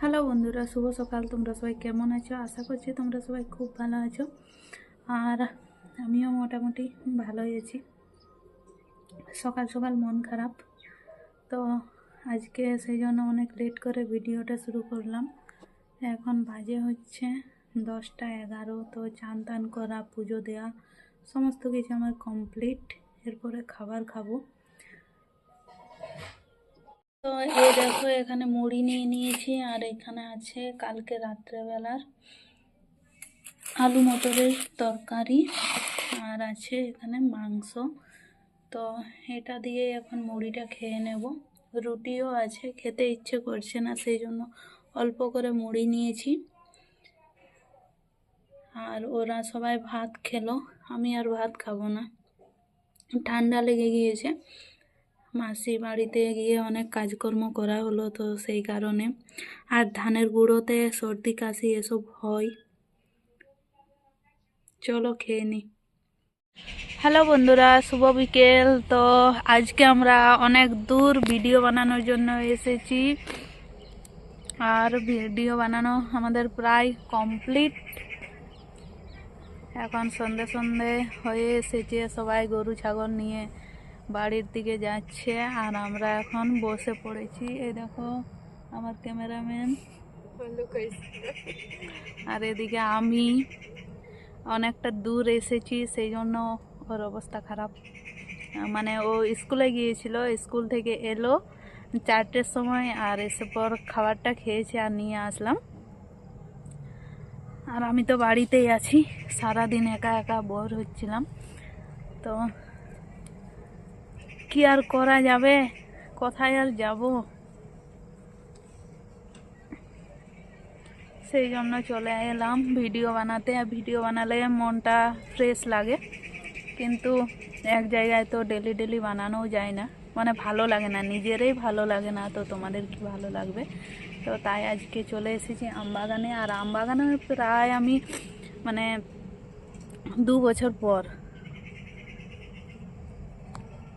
Hello বন্ধুরা, শুভ সকাল। তোমরা সবাই কেমন আছো? আশা করছি তোমরা সবাই খুব ভালো আছো। আর আমিও মোটামুটি ভালোই আছি। সকাল সকাল মন খারাপ। তো আজকে সেই জন্য অনেক লেট করে ভিডিওটা শুরু করলাম। এখন বাজে হচ্ছে দশটা এগারো। তো চান টান করা, পুজো দেওয়া, সমস্ত কিছু আমার কমপ্লিট এরপরে খাবার খাব। তো এই দেখো, এখানে মুড়ি নিয়ে নিয়েছি, আর এখানে আছে কালকে রাত্রেবেলার আলু মটরের তরকারি, আর আছে এখানে মাংস। তো এটা দিয়ে এখন মুড়িটা খেয়ে নেব। রুটিও আছে, খেতে ইচ্ছে করছে না, সেই জন্য অল্প করে মুড়ি নিয়েছি। আর ওরা সবাই ভাত খেলো, আমি আর ভাত খাব না। ঠান্ডা লেগে গিয়েছে। মাসি বাড়িতে গিয়ে অনেক কাজকর্ম করা হলো তো সেই কারণে। আর ধানের গুঁড়োতে সর্দি, কাশি এসব হয়। চলো খেয়ে নি। হ্যালো বন্ধুরা, শুভ বিকেল। তো আজকে আমরা অনেক দূর ভিডিও বানানোর জন্য এসেছি। আর ভিডিও বানানো আমাদের প্রায় কমপ্লিট। এখন সন্ধে সন্ধে হয়ে এসেছে সবাই গরু, ছাগল নিয়ে বাড়ির দিকে যাচ্ছে আর আমরা এখন বসে পড়েছি। এই দেখো, আমার ক্যামেরাম্যান। আর এদিকে আমি অনেকটা দূর এসেছি, সেই জন্য ওর অবস্থা খারাপ। মানে ও স্কুলে গিয়েছিল, স্কুল থেকে এলো চারটের সময় আর এসে পর খাবারটা খেয়েছে আর নিয়ে আসলাম। আর আমি তো বাড়িতেই আছি, সারাদিন একা একা বোর হচ্ছিলাম। তো কি আর করা যাবে? কোথায় আর যাব? সেই জন্য চলে এলাম ভিডিও বানাতে। আর ভিডিও বানালে মনটা ফ্রেশ লাগে। কিন্তু এক জায়গায় তো ডেলি ডেলি বানানোও যায় না। মানে ভালো লাগে না, নিজেরই ভালো লাগে না তো তোমাদের কি ভালো লাগবে? তো তাই আজকে চলে এসেছি আমবাগানে। আর আমবাগানে প্রায় আমি মানে দু বছর পর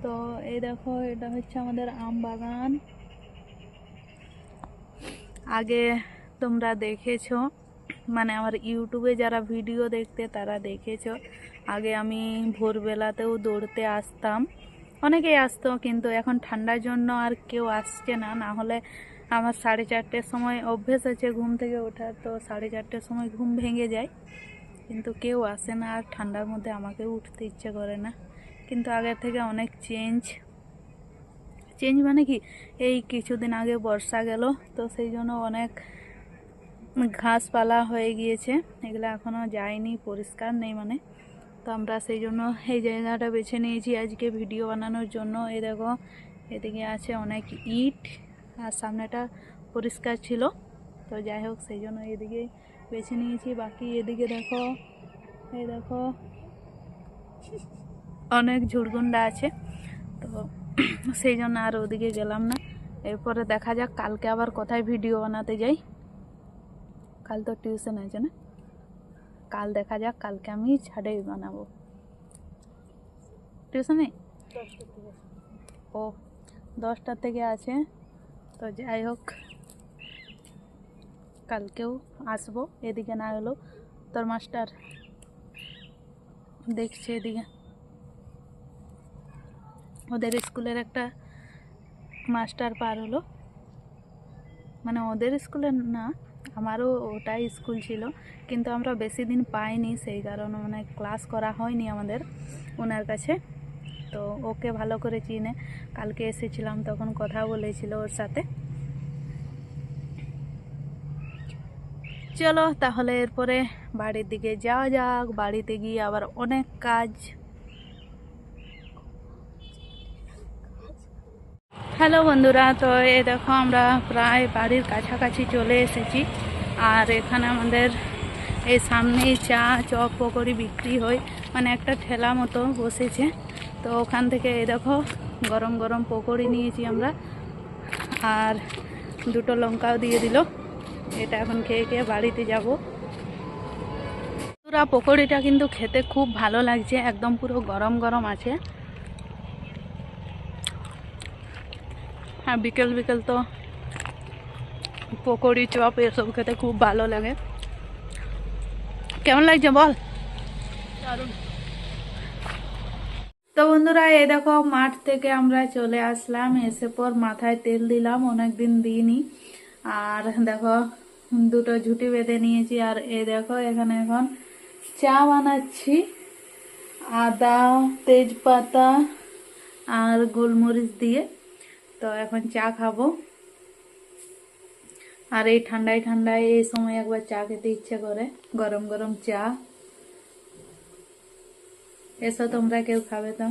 তো এই দেখো, এটা হচ্ছে আমাদের আম বাগান। আগে তোমরা দেখেছ মানে আমার ইউটিউবে যারা ভিডিও দেখতে তারা দেখেছ, আগে আমি ভোরবেলাতেও দৌড়তে আসতাম। অনেকেই আসতো, কিন্তু এখন ঠান্ডার জন্য আর কেউ আসছে না। না হলে আমার সাড়ে চারটের সময় অভ্যেস আছে ঘুম থেকে ওঠার, তো সাড়ে চারটের সময় ঘুম ভেঙে যায়। কিন্তু কেউ আসে না আর ঠান্ডার মধ্যে আমাকেও উঠতে ইচ্ছে করে না। কিন্তু আগের থেকে অনেক চেঞ্জ চেঞ্জ মানে কি? এই কিছুদিন আগে বর্ষা গেল, তো সেই জন্য অনেক ঘাসপালা হয়ে গিয়েছে। এগুলো এখনও যায়নি, পরিষ্কার নেই মানে। তো আমরা সেই জন্য এই জায়গাটা বেছে নিয়েছি আজকে ভিডিও বানানোর জন্য। এই দেখো, এদিকে আছে অনেক ইট, আর সামনেটা পরিষ্কার ছিল। তো যাই হোক, সেই জন্য এদিকে বেছে নিয়েছি। বাকি এদিকে দেখো, এই দেখো। অনেক ঝুড়গুন্ডা আছে, তো সেই জন্য আর ওদিকে গেলাম না। এরপরে দেখা যাক, কালকে আবার কোথায় ভিডিও বানাতে যাই। কাল তো টিউশন আছে না? কাল দেখা যাক, কালকে আমি ছাড়ে বানাবো। টিউশনে ও, দশটা থেকে আছে, তো যাই হোক, কালকেও আসব, এদিকে না হলো তোর মাস্টার দেখছে এদিকে। ওদের স্কুলের একটা মাস্টার পার হলো। মানে ওদের স্কুলের না, আমারও ওটাই স্কুল ছিল, কিন্তু আমরা বেশি দিন পাইনি সেই কারণে মানে ক্লাস করা হয়নি আমাদের ওনার কাছে। তো ওকে ভালো করে চিনে, কালকে এসেছিলাম তখন কথা বলেছিল ওর সাথে। চলো তাহলে এরপরে বাড়ির দিকে যাওয়া যাক, বাড়িতে গিয়ে আবার অনেক কাজ হ্যালো বন্ধুরা, তো এই দেখো আমরা প্রায় বাড়ির কাছাকাছি চলে এসেছি। আর এখানে আমাদের এই সামনেই চা, চপ, পকোড়ি বিক্রি হয়। মানে একটা ঠেলা মতো বসেছে। তো ওখান থেকে এই দেখো গরম গরম পকোড়ি নিয়েছি আমরা। আর দুটো লঙ্কাও দিয়ে দিল। এটা এখন খেয়ে খেয়ে বাড়িতে যাব। পুরা পকোড়িটা কিন্তু খেতে খুব ভালো লাগছে। একদম পুরো গরম গরম আছে। হ্যাঁ বিকেল বিকেল তো পকোড়ি, চপ এসব খেতে খুব ভালো লাগে। কেমন লাগছে বল? দারুণ। তো বন্ধুরা, এই দেখো, মাঠ থেকে আমরা চলে আসলাম। এসে পর মাথায় তেল দিলাম, অনেকদিন দিইনি। আর দেখো, দুটো ঝুটি বেঁধে নিয়েছি। আর এ দেখো, এখানে এখন চা বানাচ্ছি। আদা, তেজপাতা আর গোলমরিচ দিয়ে। তো এখন চা খাব। আর এই ঠান্ডায় ঠান্ডায় এই সময় একবার চা খেতে ইচ্ছে করে, গরম গরম চা। এসো তোমরা, কেউ খাবে তো।